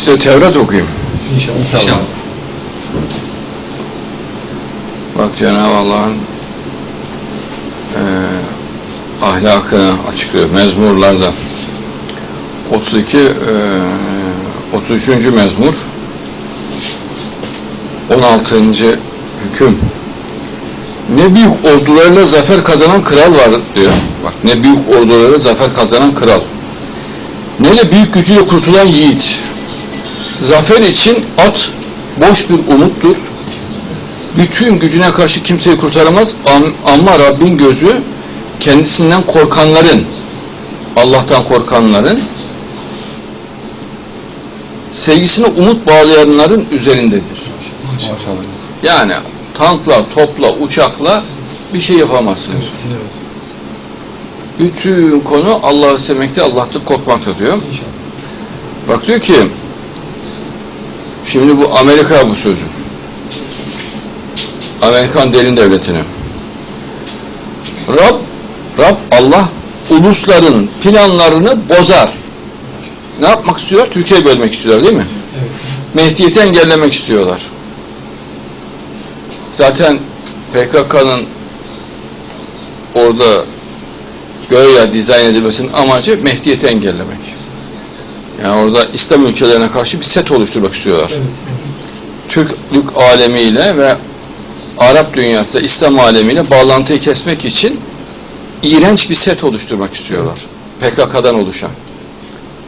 Size Tevrat okuyayım. İnşallah. İnşallah. Bak Cenab-ı Allah'ın eee ahlakını açıklıyor mezmurlarda. 32 eee 33. mezmur 16. hüküm ne büyük ordularla zafer kazanan kral var diyor. Bak ne büyük ordularla zafer kazanan kral. Ne de büyük gücüyle kurtulan yiğit. Zafer için at boş bir umuttur. Bütün gücüne karşı kimseyi kurtaramaz Am- ama Rabbin gözü kendisinden korkanların, Allah'tan korkanların, sevgisine umut bağlayanların üzerindedir. Maşallah. Yani tankla, topla, uçakla bir şey yapamazsınız. Evet. Bütün konu Allah'ı sevmekte, Allah'tan korkmakta diyor. İnşallah. Bak diyor ki, şimdi bu Amerika bu sözü. Amerikan derin devletini. Rab, Rab Allah ulusların planlarını bozar. Ne yapmak istiyorlar? Türkiye'yi bölmek istiyorlar değil mi? Evet. Mehdiyeti engellemek istiyorlar. Zaten PKK'nın orada göğe dizayn edilmesinin amacı Mehdiyeti engellemek. Yani orada İslam ülkelerine karşı bir set oluşturmak istiyorlar. Evet. Türklük alemiyle ve Arap dünyası, İslam alemiyle bağlantıyı kesmek için iğrenç bir set oluşturmak istiyorlar. PKK'dan oluşan,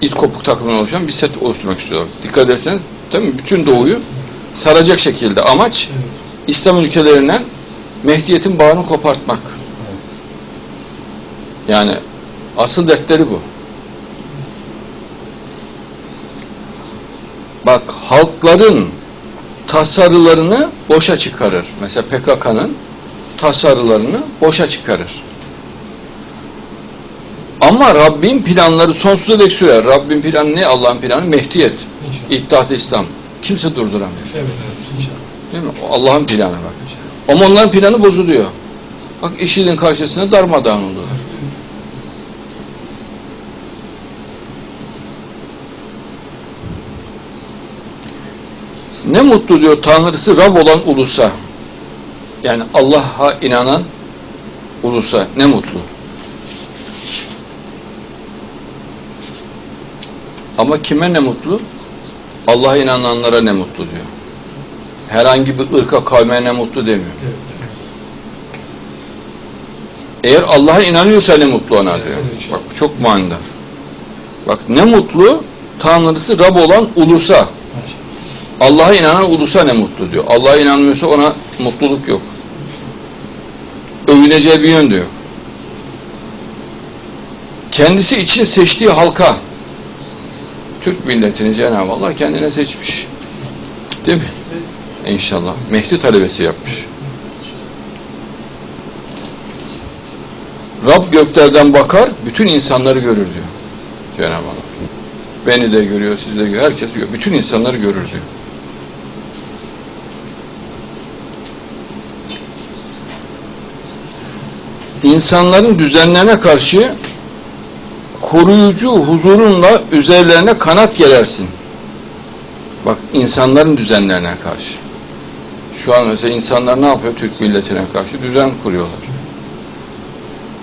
it kopuk takımından oluşan bir set oluşturmak istiyorlar. Dikkat ederseniz değil mi? bütün doğuyu saracak şekilde amaç Evet. İslam ülkelerinden Mehdiyet'in bağını kopartmak. Yani asıl dertleri bu. Bak halkların tasarılarını boşa çıkarır. Mesela PKK'nın tasarılarını boşa çıkarır. Ama Rabbin planları sonsuza dek sürer. Rabbin planı ne? Allah'ın planı Mehdiyet. İnşallah. İttihat İslam. Kimse durduramıyor. Evet. Evet. İnşallah. Değil mi? Allah'ın planı bak. Ama onların planı bozuluyor. Bak IŞİD'in karşısında darmadağın oldu. Ne mutlu diyor Tanrısı Rab olan ulusa. Yani Allah'a inanan ulusa ne mutlu. Ama kime ne mutlu? Allah'a inananlara ne mutlu diyor. Herhangi bir ırka kavme ne mutlu demiyor. Eğer Allah'a inanıyorsa ne mutlu ona diyor. Bak bu çok manidar. Bak ne mutlu Tanrısı Rab olan ulusa. Allah'a inanan ulusa ne mutlu diyor. Allah'a inanmıyorsa ona mutluluk yok. Övüneceği bir yön de yok. Kendisi için seçtiği halka Türk milletini Cenab-ı Allah kendine seçmiş. Değil mi? İnşallah. Mehdi talebesi yapmış. Rab göklerden bakar, bütün insanları görür diyor Cenab-ı Allah. Beni de görüyor, sizi de görüyor, herkes görüyor. Bütün insanları görür diyor. İnsanların düzenlerine karşı koruyucu huzurunla üzerlerine kanat gelersin. Bak insanların düzenlerine karşı. Şu an mesela insanlar ne yapıyor Türk milletine karşı? Düzen kuruyorlar.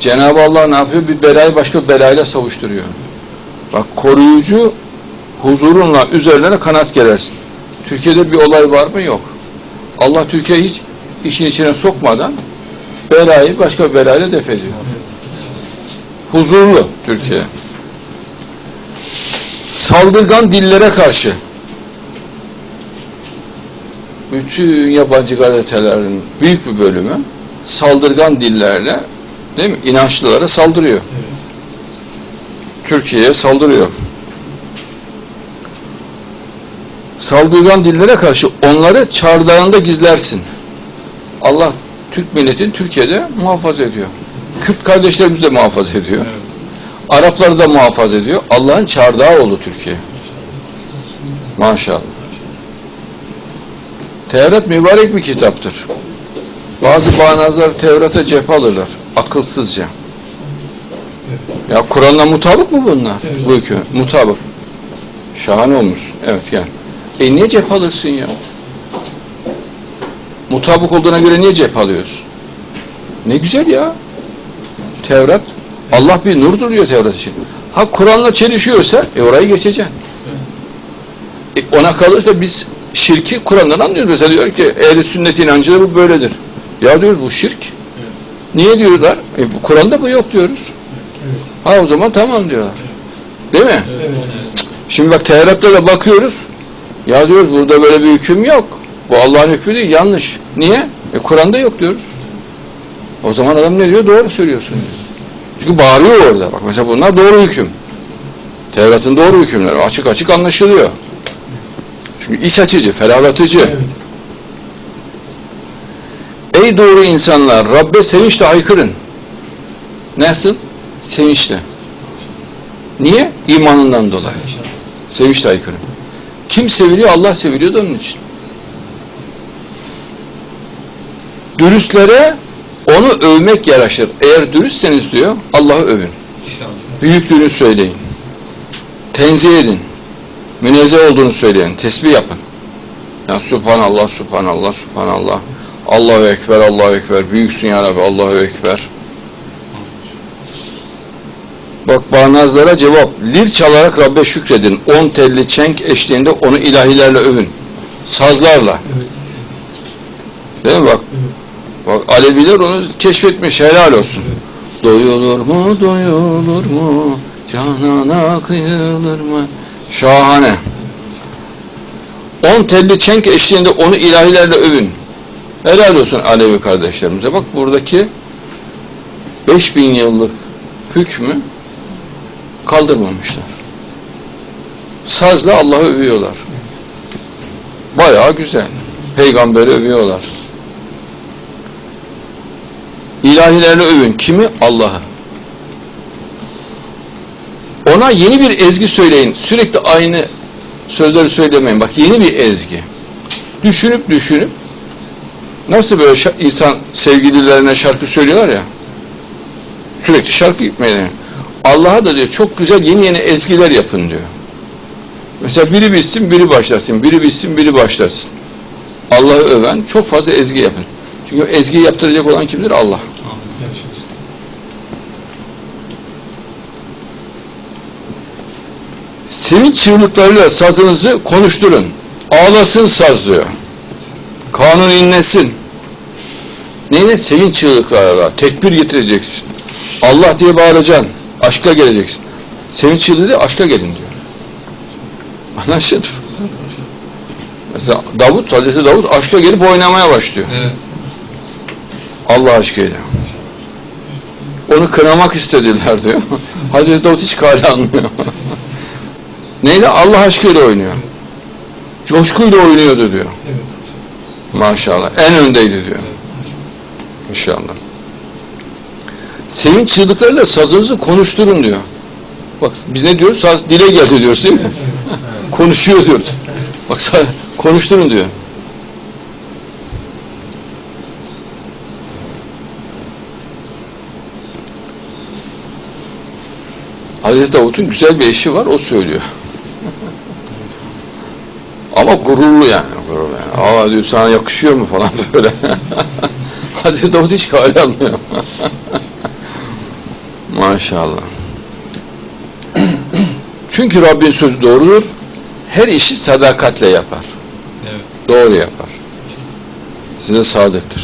Cenab-ı Allah ne yapıyor? Bir belayı başka bir belayla savuşturuyor. Bak koruyucu huzurunla üzerlerine kanat gelersin. Türkiye'de bir olay var mı? Yok. Allah Türkiye'yi hiç işin içine sokmadan belayı başka bir belayla def ediyor. Huzurlu Türkiye. Saldırgan dillere karşı bütün yabancı gazetelerin büyük bir bölümü saldırgan dillerle değil mi? inançlılara saldırıyor. Evet. Türkiye'ye saldırıyor. Saldırgan dillere karşı onları çardağında gizlersin. Allah Türk milletini Türkiye'de muhafaza ediyor. Kürt kardeşlerimiz de muhafaza ediyor. Evet. Arapları da muhafaza ediyor. Allah'ın çardağı oldu Türkiye. Maşallah. Tevrat mübarek bir kitaptır. Bazı bağnazlar Tevrat'a cephe alırlar. Akılsızca. Ya Kur'an'la mutabık mı bunlar? Evet. Bu hüküm. Mutabık. Şahane olmuş. Evet gel. E niye cep alırsın ya? Mutabık olduğuna göre niye cep alıyorsun? Ne güzel ya. Tevrat. Allah bir nurdur diyor Tevrat için. Ha Kur'an'la çelişiyorsa e orayı geçeceksin. E, ona kalırsa biz şirki Kur'an'dan anlıyoruz. Mesela diyor ki ehli sünnet inancı da bu böyledir. Ya diyoruz bu şirk. Niye diyorlar? E, Kur'an'da bu yok diyoruz. Ha o zaman tamam diyorlar. Değil mi? Şimdi bak Tevrat'ta da bakıyoruz. Ya diyoruz burada böyle bir hüküm yok. Bu Allah'ın hükmü değil yanlış. Niye? E Kur'an'da yok diyoruz. O zaman adam ne diyor? Doğru söylüyorsun diyor. Çünkü bağırıyor orada. Bak mesela bunlar doğru hüküm. Tevrat'ın doğru hükümleri açık açık anlaşılıyor. Çünkü iç açıcı, ferahlatıcı. Evet. Ey doğru insanlar, Rabbe sevinçle haykırın. Nasıl? Sevinçle. Niye? İmanından dolayı. Sevinçle haykırın. Kim seviliyor? Allah seviliyor da onun için. Dürüstlere onu övmek yaraşır. Eğer dürüstseniz diyor, Allah'ı övün. İnşallah. Büyüklüğünü söyleyin. Tenzih edin. Münezzeh olduğunu söyleyin. Tesbih yapın. Ya Subhanallah, Subhanallah, Subhanallah. Allahu Ekber, Allahu Ekber. Büyüksün ya Rabbi, Allahu Ekber. Bak bağnazlara cevap. Lir çalarak Rabbe şükredin. On telli çenk eşliğinde onu ilahilerle övün. Sazlarla. Evet. Değil mi bak? Bak Aleviler onu keşfetmiş. Helal olsun. Doyulur mu, doyulur mu? Canana kıyılır mı? Şahane. On telli çenk eşliğinde onu ilahilerle övün. Helal olsun Alevi kardeşlerimize. Bak buradaki 5000 yıllık hükmü kaldırmamışlar. Sazla Allah'ı övüyorlar. Bayağı güzel. Peygamberi övüyorlar. İlahilerle övün. Kimi? Allah'ı. Ona yeni bir ezgi söyleyin. Sürekli aynı sözleri söylemeyin. Bak yeni bir ezgi. Düşünüp düşünüp nasıl böyle insan sevgililerine şarkı söylüyorlar ya sürekli şarkı gitmeye Allah'a da diyor çok güzel yeni yeni ezgiler yapın diyor. Mesela biri bitsin biri başlasın. Biri bitsin biri başlasın. Allah'ı öven çok fazla ezgi yapın. Çünkü ezgiyi yaptıracak olan kimdir? Allah. Görüşürüz. Sevinç çığlıklarıyla sazınızı konuşturun. Ağlasın saz diyor. Kanun inlesin. Neyle? Sevinç çığlıklarıyla. Tekbir getireceksin. Allah diye bağıracaksın. Aşka geleceksin. Sevinç çığlığı değil, aşka gelin diyor. Anlaşıldı. Mesela Davut, Hazreti Davut aşka gelip oynamaya başlıyor. Evet. Allah aşkıyla. Onu kınamak istediler diyor. Hazreti Davut hiç kale almıyor. Neyle? Allah aşkıyla oynuyor. Coşkuyla oynuyordu diyor. Evet. Maşallah. En öndeydi diyor. İnşallah. Sevinç çığlıklarıyla sazınızı konuşturun diyor. Bak biz ne diyoruz? Saz dile geldi diyoruz değil mi? Konuşuyor diyoruz. Bak konuşturun diyor. Hazreti Davut'un güzel bir eşi var, o söylüyor. Ama gururlu yani, gururlu yani. Aa diyor sana yakışıyor mu falan böyle. Hazreti Davut hiç kale almıyor. Maşallah. Çünkü Rabbin sözü doğrudur. Her işi sadakatle yapar. Evet. Doğru yapar. Size sadıktır.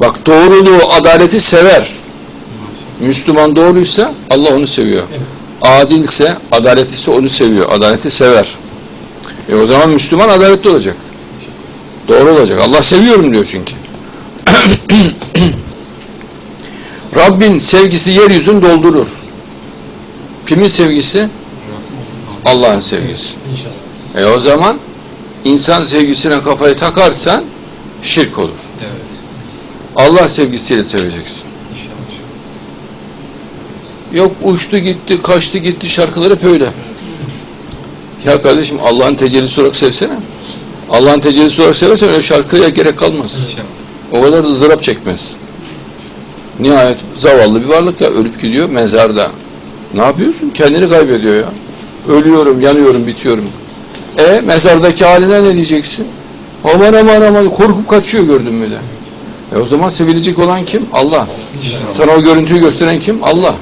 Bak doğruluğu, adaleti sever. Müslüman doğruysa Allah onu seviyor. Evet. Adilse, adaletliсе onu seviyor. Adaleti sever. E o zaman Müslüman adaletli olacak. Doğru olacak. Allah seviyorum diyor çünkü. Rabbin sevgisi yeryüzünü doldurur. Kimin sevgisi? Allah'ın sevgisi. E o zaman insan sevgisine kafayı takarsan şirk olur. Evet. Allah sevgisiyle seveceksin. Yok uçtu gitti, kaçtı gitti şarkıları hep öyle. Ya kardeşim Allah'ın tecellisi olarak sevsene. Allah'ın tecellisi olarak seversen öyle şarkıya gerek kalmaz. O kadar ızdırap çekmez. Nihayet zavallı bir varlık ya ölüp gidiyor mezarda. Ne yapıyorsun? Kendini kaybediyor ya. Ölüyorum, yanıyorum, bitiyorum. E mezardaki haline ne diyeceksin? Aman aman aman korkup kaçıyor gördün mü de. E o zaman sevilecek olan kim? Allah. Sana o görüntüyü gösteren kim? Allah.